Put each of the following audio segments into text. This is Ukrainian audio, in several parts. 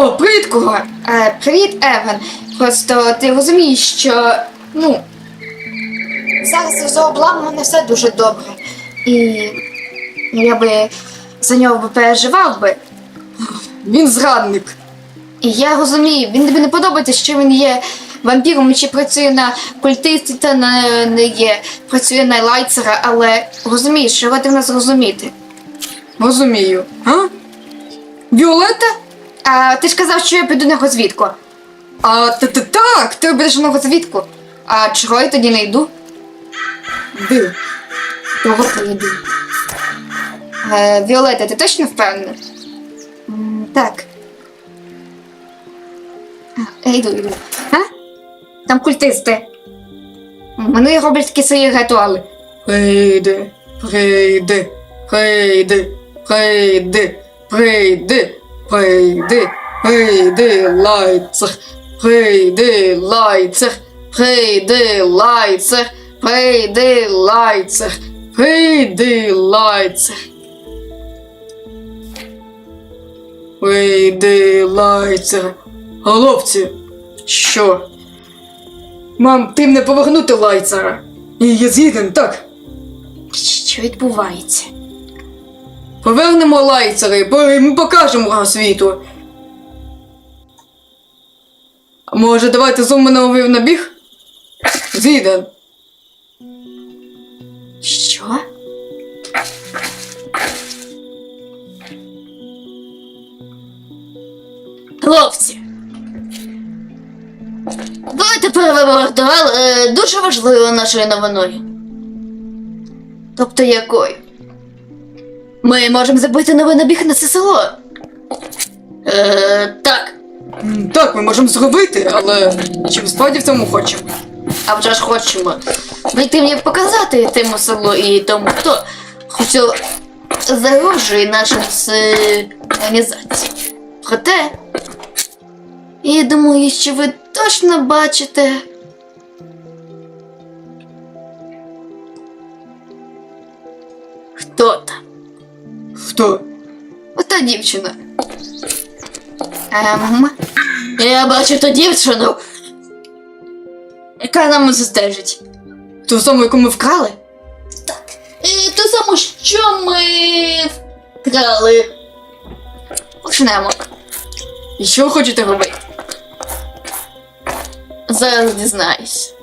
будь-кого. Е, привіт, Еван. Просто ти розумієш, що ну. Зараз з облам мене все дуже добре. І я би за нього би переживав би. Він зрадник. І я розумію, він тобі не подобається, що він є вампіром чи працює на культистів та на не є, працює на лайцера, але розумієш, що ви нас зрозуміти. Розумію. А? Віолетта? А ти ж казав, що я піду на розвідку. А та та так, Ти будеш на розвідку. А чого я тоді не йду? Де? Того прийду. Е, Віолета, ти точно впевнена? М, Так. А, Я йду, йду. А? Там культисти. Вони роблять такі свої ритуали. Прийди, прийди, прийди, прийди, прийди, прийди, прийди, лайцер, прийди, лайцер, прийди, лайцер, прийди, лайцер, прийди, лайцер. Прийди, лайцер. Хлопці, що? Мам, ти не повернути лайцера. І я згіден, так. Що відбувається? Повернемо лайцери, бо ми покажемо світу. Може, давайте зуманого на біг? Згіден. Що? Хлопці. Давайте дуел е, дуже важливою нашою новиною. Тобто якою? Ми можемо забити новий набіг на це село. Е, так. М, Так, ми можемо зробити, але чи ми справді в цьому хочемо? А вже ж хочемо знайти мені показати тому селу і тому, хто хоче загрожує нашим с- організації. Проте, я думаю, що ви точно бачите. Хто? Ота дівчина. Ем, я бачу ту дівчину, яка нам застежить. Ту саму, яку ми вкрали? І те саме, що ми вкрали. Почнемо. І що ви хочете робити? Зараз дізнаюсь.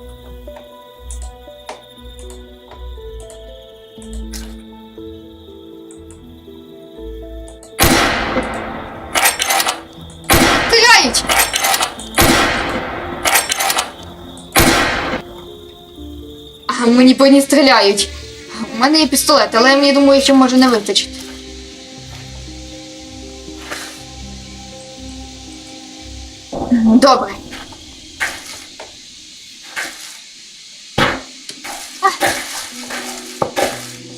Мені по ній стріляють. У мене є пістолет, але я думаю, що може не вистачить. Добре.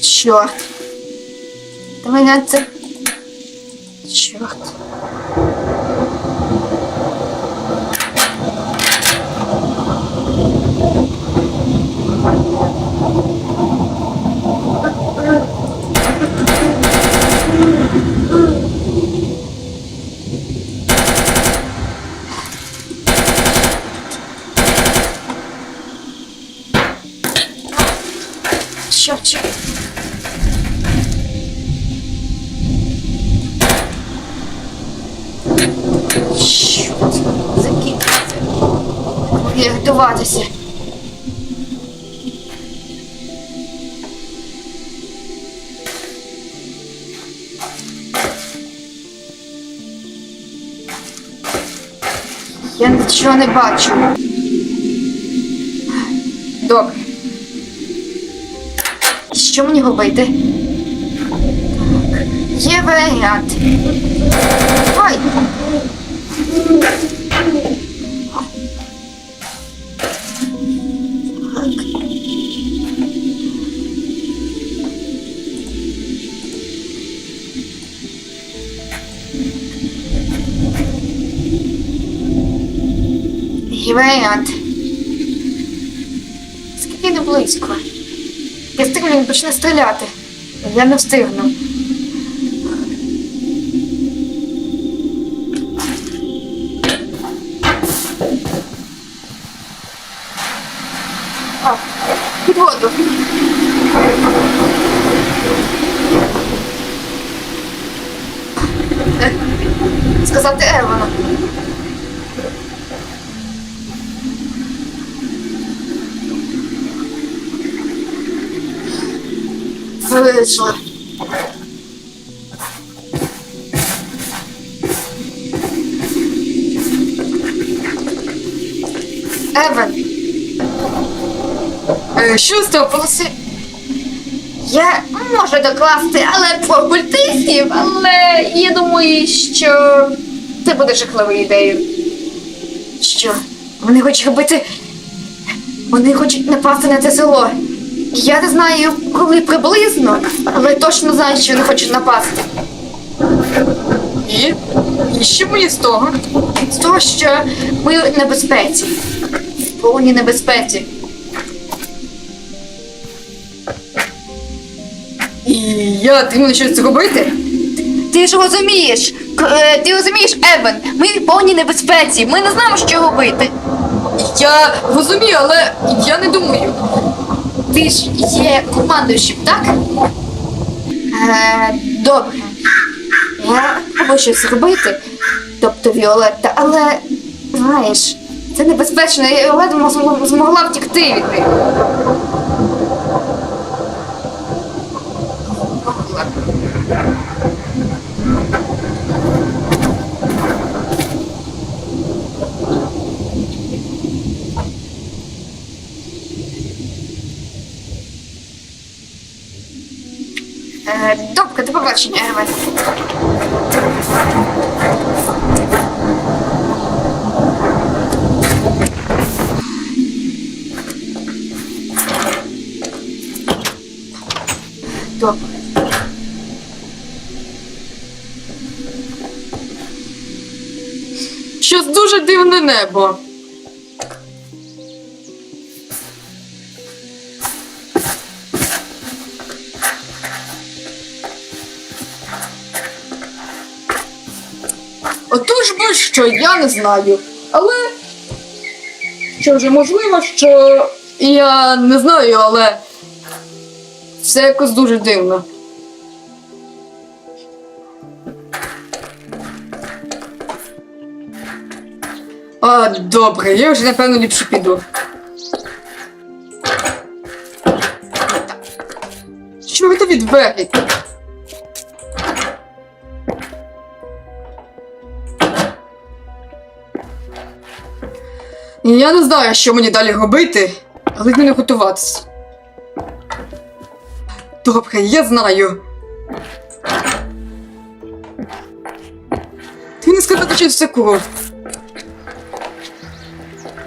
Чорт. Та мене це. Чорт. Мені рятуватися. Я нічого не бачу. Добре. Що мені робити? Так, є варіант. Ой! Мій варіант. Скільки не близько. Я встигну, він почне стріляти. Я не встигну. Воду. Е, сказати Ервана. Вийшла. Еван, Е, що сталося? я можу докласти, але про культистів, але я думаю, що це буде жахливою ідеєю. Що? Вони хочуть робити. Вони хочуть напасти на це село. Я не знаю, коли приблизно, але точно знаю, що вони хочуть напасти. І? І що мені з того? З того, що ми в небезпеці. В повній небезпеці. І я треба щось зробити? Ти ж розумієш, к- е, ти розумієш, Еван, ми в повній небезпеці, ми не знаємо, що робити. Я розумію, але я не думаю. Ж є командуючим, так? Е, добре. Я або щось робити, тобто Віолетта, але знаєш, це небезпечно, я ледве змогла втікти від них. Е, добре, до побачення. Добре. Щось дуже дивне небо. Що, я не знаю. Але. Що вже можливо, що я не знаю, але це якось дуже дивно. А, добре, я вже напевно ліпше піду. Що це від двері? Я не знаю, що мені далі робити, але не готуватися. Добре, я знаю. Ти не сказати щось такого.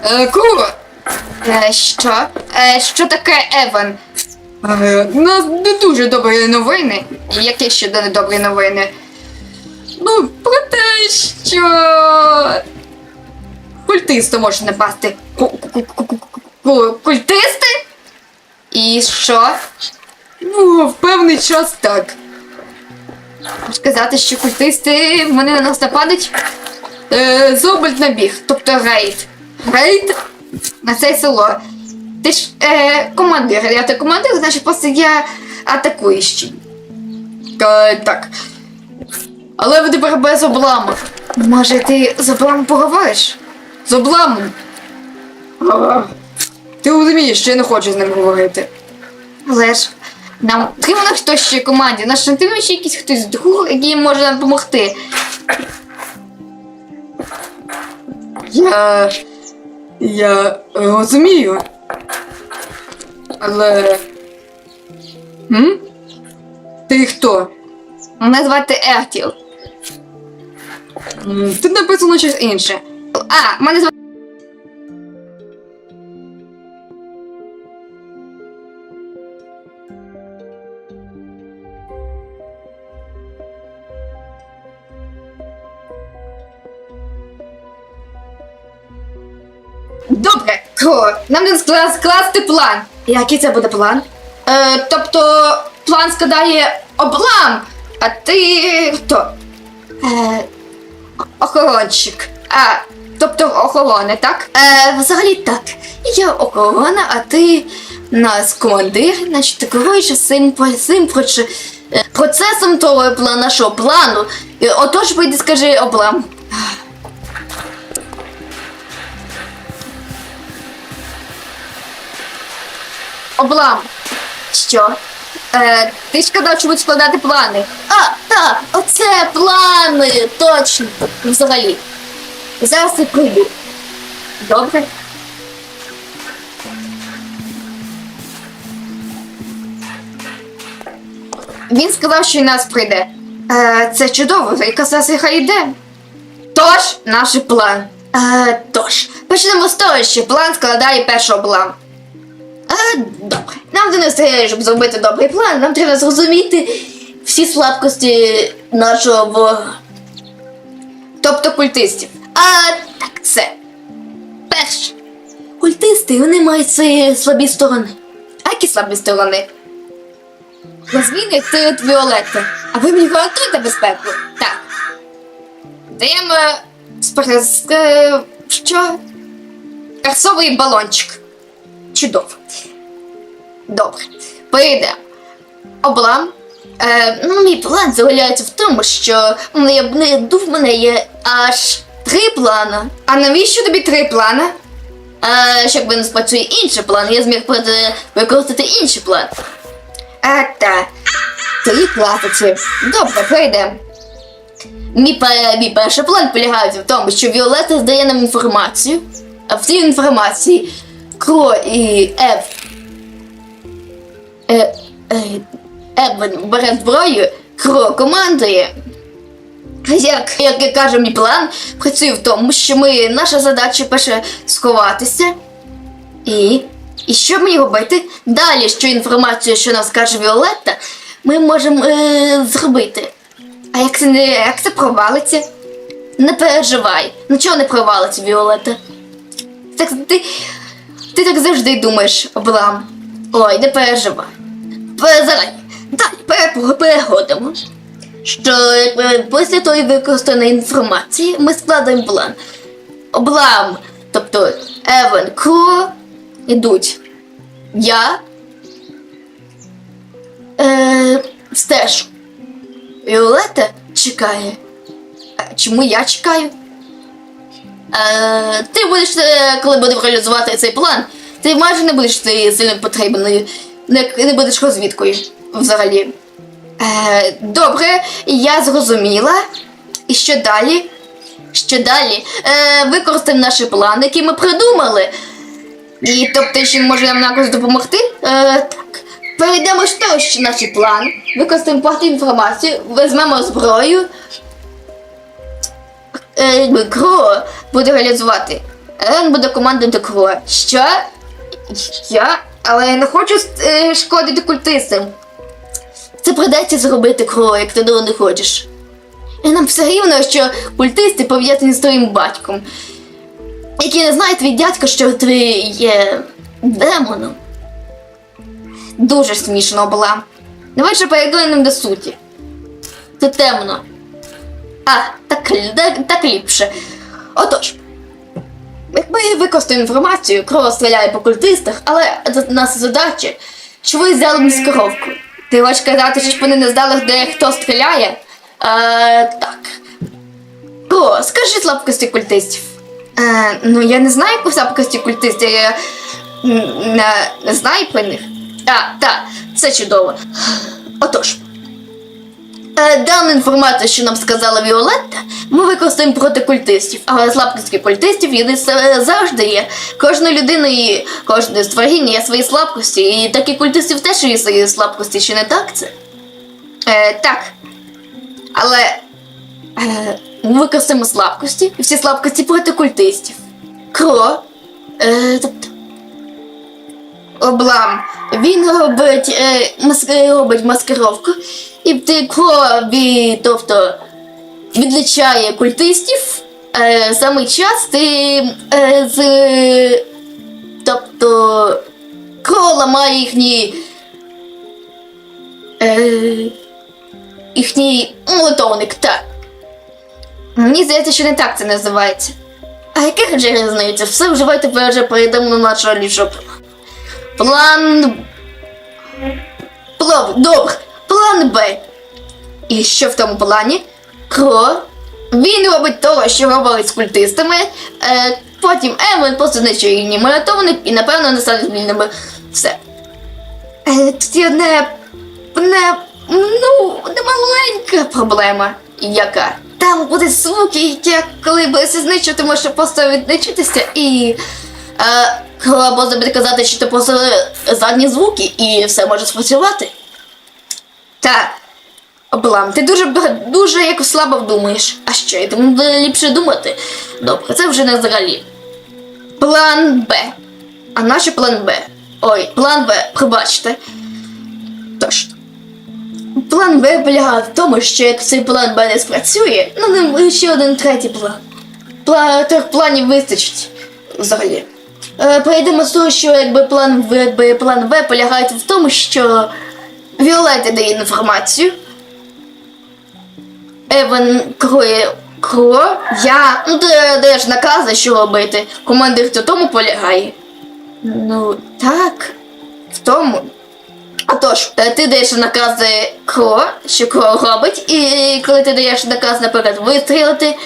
Е, кого? Е, що? Е, що таке Еван? Е, у нас не дуже добрі новини. І які ще недобрі новини? Ну, про те, що культисти можуть напасти. Ку- ку- ку- ку- ку- ку- Культисти? І що? Ну, в певний час так. Сказати, що культисти вони на нас нападуть? Е, Зобальт набіг. Тобто рейд. Рейд? на це село. Ти ж е, командир, я ти командир, значить просто я атакуючий. Е, так. Але ви тепер без обламу. Може, ти з обрам поговориш? З обламом. Ти розумієш, що я не хочу з ним говорити. Але ж нам треба хтось ще в команді, наш треба ще якийсь хтось друг, який може нам допомогти. Я. Я розумію. Але. М? Ти хто? Мене звати Ертіл. Тут написано щось інше. А, мене звати. Добре, Ко, нам не скла- скласти план. Який це буде план? Е, тобто план складає облам, а ти хто? Е, охорончик. А, Тобто охорона, так? Е, взагалі так. Я охорона, а ти нас командир, значить ти керуєш цим, процесом того пла- нашого плану. І Отож, вийди, скажи облам. Облам. Що? Е, ти ж казав, що складати плани. А, так, оце плани, точно. Взагалі. Зараз я прийду. Добре? Він сказав, що і нас прийде. Е, це чудово, якраз хай йде. Тож, наш план. Е, тож, почнемо з того, що план складає перший облам. Е, добре. Нам не встигає, щоб зробити добрий план, нам треба зрозуміти всі слабкості нашого ворога. Тобто культистів. А так, це. Перше. Культисти, вони мають свої слабі сторони. А які слабі сторони? Назвін, як ти от Віолетта. А ви мені гарантуєте безпеку? Так. Даємо спрес... е, що? Персовий балончик. Чудово. Добре. Поїдемо. Облам. Е, ну, мій план заявляється в тому, що в мене, мене- в мене є аж три плани. А навіщо тобі три плани? А щоб не спрацює інший план, я зміг використати інший план. А, та. Три класиці. Добре, пройдемо. Мій, мій перший план полягає в тому, що Віолетта здає нам інформацію, а в цій інформації Кро і Ев. Е, е, Ев бере зброю, Кро командує. Як, як каже мій план, працює в тому, що ми, наша задача перше сховатися. І, і що мені робити? Далі, що інформацію, що нам скаже Віолетта, ми можемо е, зробити. А як це не як це провалиться? Не переживай, нічого не провалиться, Віолетта. Так ти, ти так завжди думаєш, Облам. Ой, не переживай. Пе- Зарані. Далі пере- переходимо. Що після тої використаної інформації ми складаємо план. Облам, тобто Еван Кро ідуть. Я е, стежу. Віолетта чекає. А чому я чекаю? Е, ти будеш, е, коли будемо реалізувати цей план, ти майже не будеш сильно потрібною, не, не будеш розвідкою взагалі. Е, добре, я зрозуміла. І що далі? Що далі? Е, використаємо наші плани, які ми придумали. І тобто ще може нам якось допомогти? Е, так. Перейдемо з того, що наш план. Використаємо багато інформацію, візьмемо зброю. Е, Кро буде реалізувати. Рен буде командувати Кро. Що? Я? Але я не хочу е, шкодити культистам. Це придеться зробити Кро, як ти того не хочеш. І нам все рівно, що культисти пов'язані з твоїм батьком. Які не знають твій дядько, що ти є демоном. Дуже смішно була. Давай ще перейдемо до суті. Це темно. А, так, так, так ліпше. Отож, якби використаю інформацію, кров стріляє по культистах, але наша задача, що ви взяли маскировку. Ти хочеш казати, що вони не знали, де хто стріляє? Е, так. О, скажи слабкості культистів. Е, ну я не знаю яку слабкості культистів, я не, не знаю про них. А, так, це чудово. Отож. Е, Дану інформацію, що нам сказала Віолетта, ми використаємо проти культистів, але слабкості культистів є е, завжди є. Кожна людина і кожне створіння є свої слабкості, і так і культистів теж є свої слабкості, чи не так це? Е, так. Але е, ми використаємо слабкості, і всі слабкості проти культистів. Кро, е, тобто, Облам. він робить, е, маски, робить маскировку, і ти крові, тобто відлічає культистів. Е, саме час ти е, з. Тобто Кро ламає їхні. Е, їхній молитовник, так. Мені здається, що не так це називається. А яких вже різниця? Все вже давайте вже перейдемо на нашого ліпшого. План. План. Добре. План Б. І що в тому плані? Кро. Він робить того, що робить з культистами. Е, потім Емвен просто знищує їхній молитовник і напевно не стане вільними. Все. Е, тут є одне. одне. ну, не маленька проблема. Яка? Там будуть звуки, як коли будеться знищувати, може просто відничитися і. Е, коли може буде казати, що це просто задні звуки і все може спрацювати. Так. Облам, ти дуже дуже як слабо думаєш. А що, я думаю, ліпше думати. Добре, це вже не взагалі. План Б. А наш план Б? Ой, план Б, пробачте. Тож. План Б полягає в тому, що як цей план Б не спрацює, ну ще один третій план. Пла... Трьох планів вистачить взагалі. Е, перейдемо з того, що якби план В, план Б полягає в тому, що Віолетта дає інформацію. Крує кро, я. Ну, ти даєш накази, що робити. Командир в тому полягає. Ну, так. В тому. А тож, е, ти даєш накази Кро, що Кро робить, і коли ти даєш наказ, наприклад, вистрілити,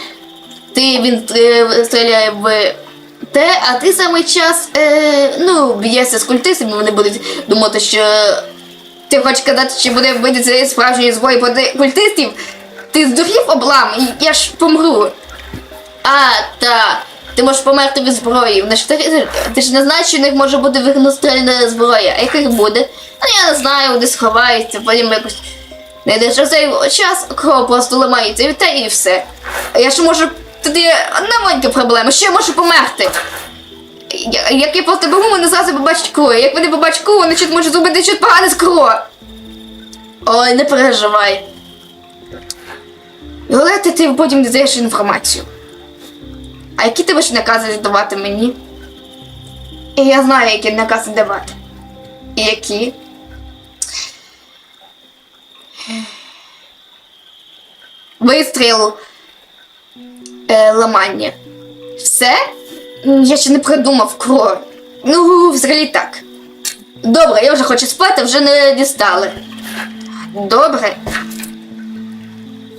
ти він е, стріляє в те, а ти самий час е, ну, б'єшся з культистами, вони будуть думати, що ти хочеш казати, що буде вбити справжньої зброї проти культистів? Ти здурів облам, і я ж помру. А, та. Ти можеш померти від зброї. Вони ти ж не знаєш, що в них може бути вигнострільна зброя. А яких буде? Ну я не знаю, де сховається, потім якось. Не йдеш цей час, кров просто ламається і те і все. Я ж можу. Тоді одна маленька проблема, що я можу померти. Я- Як я просто бігу, вони зразу побачать кров. Як вони побачать кров, вони чуть можуть зробити щось погане з кров. Ой, не переживай. Віолетта, ти потім даєш інформацію. А які ти будеш накази давати мені? І я знаю, які накази давати. І які? Вистріл. Е, ламання. Все? Я ще не придумав кров. Ну, взагалі так. Добре, я вже хочу спати, вже не дістали. Добре.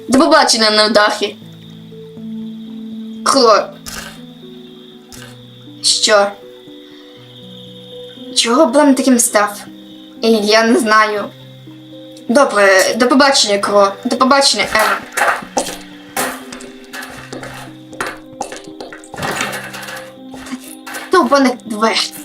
До побачення на дахі. Кро. Що? Чого Блем таким став? Я не знаю. Добре, до побачення, Кро. До побачення, Ема. Довбаних дверь.